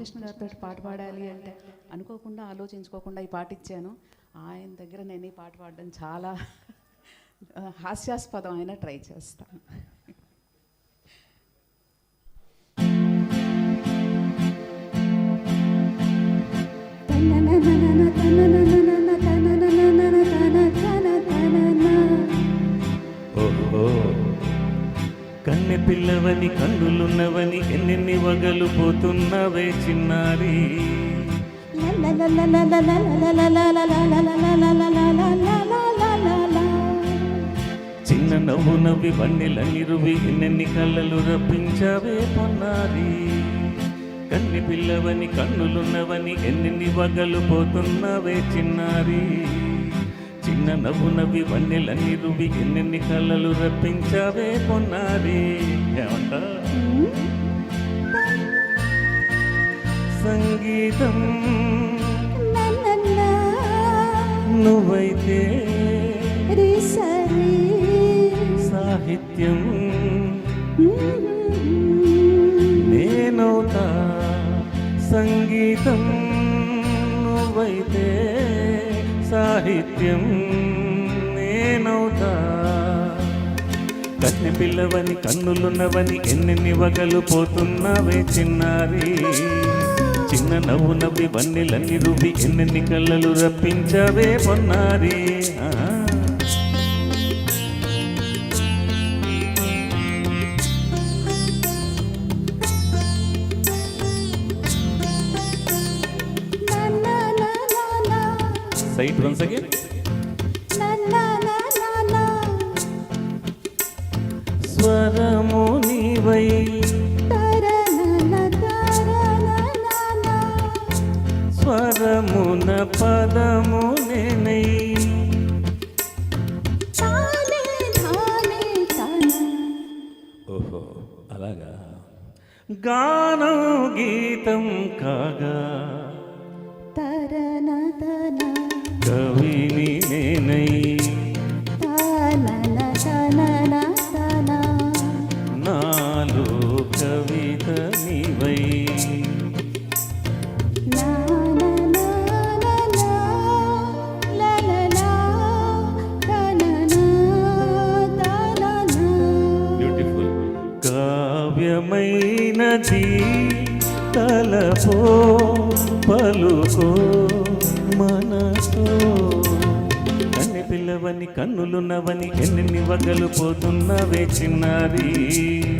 కృష్ణ గారితో పాట పాడాలి అంటే అనుకోకుండా ఆలోచించుకోకుండా ఈ పాట ఇచ్చాను. ఆయన దగ్గర నేను ఈ పాట పాడడం చాలా హాస్యాస్పదం అయినా ట్రై చేస్తాను. పిల్లవని కన్నులున్నవని ఎన్నెన్ని వగలు పోతున్నవే చిన్నారి. చిన్న నవ్వు నవ్వి వన్నెలని నిరువి ఎన్నెన్ని కళ్ళలు రప్పించవే పొన్నారి. కన్ని పిల్లవని కన్నులున్నవని ఎన్నెన్ని వగలు పోతున్నవే చిన్నారి. చిన్న నవ్వు నవ్వి వన్నెల నిరువి ఎన్నెన్ని కళ్ళలు రప్పించవే పొన్నారి. ఏమంట సంగీతం నువ్వైతే సాహిత్యం నేనవుతా సంగీతం నువ్వైతే సాహిత్యం కన్నె పిల్లవని కన్నులున్నవని ఎన్ని వగలు పోతున్నవే చిన్నారి? చిన్న నవ్వు నవ్వి వన్నెలన్ని రువి ఎన్నెన్ని కళ్ళలు రప్పించవే పొన్నారి? సైట్ వన్స్ అగైన్ నీవై స్వరమున పదమునై ఓహో అలాగా గానం గీతం కాగా తరణ కవిని నేనై నాలో కవిత నీవై బ్యూటిఫుల్ కావ్యమైనది తలపో పలుకో మనసో. కన్నె పిల్లవని కన్నులున్నవని ఎన్నెన్ని వగలు పోతున్నవే చిన్నారి. చిన్న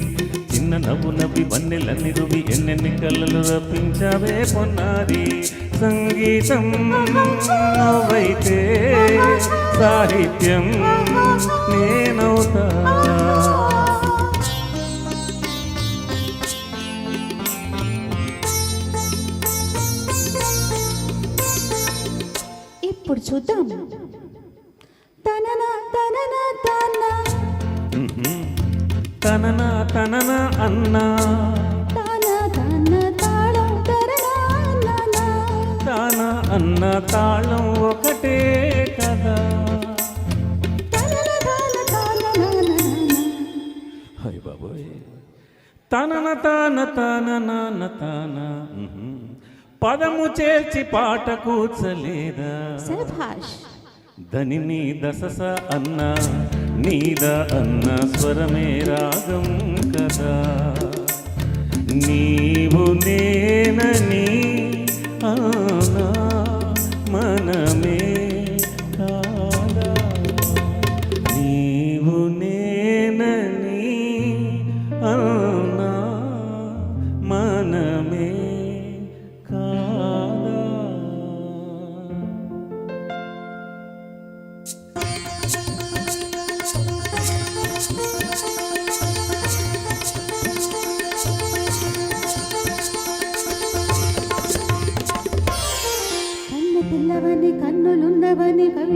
నవ్వు నవ్వి వన్నెలన్ని రువి ఎన్నెన్ని కళ్ళలు రప్పించావే పొన్నారి. సంగీతం నవ్వైతే సాహిత్యం నేనవుతా. ఇప్పుడు చూద్దాం. తన తన తన తనన తనన అన్నా. తన అన్న తాళం ఒకటే కదా. తనన తన తన నన హాయ్ బాబోయ్. తనన తాన తాన నాన్న తాన. పదము చేర్చి పాట కూర్చలేదా. దని దసస అన్న. నీద అన్న స్వరమే రాగం.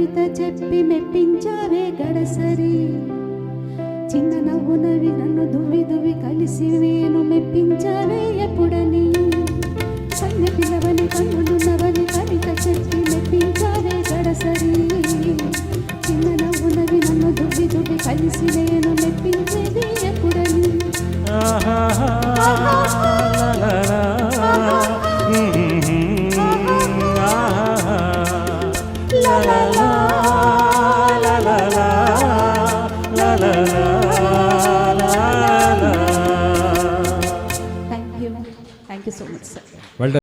కవిత చెప్పి మెప్పించావే గడసరి. చిన్న నవ్వు నవ్వి నన్ను దువ్వి దువ్వి కలిసి నేను మెప్పించావే ఎప్పుడని. సన్న పిలవని కన్నులు నవని కవిత చెప్పి మెప్పించావే గడసరి. చిన్న నవ్వు నవ్వి నన్ను దువ్వి దువ్వి కలిసి నేను మెప్పించే Well done.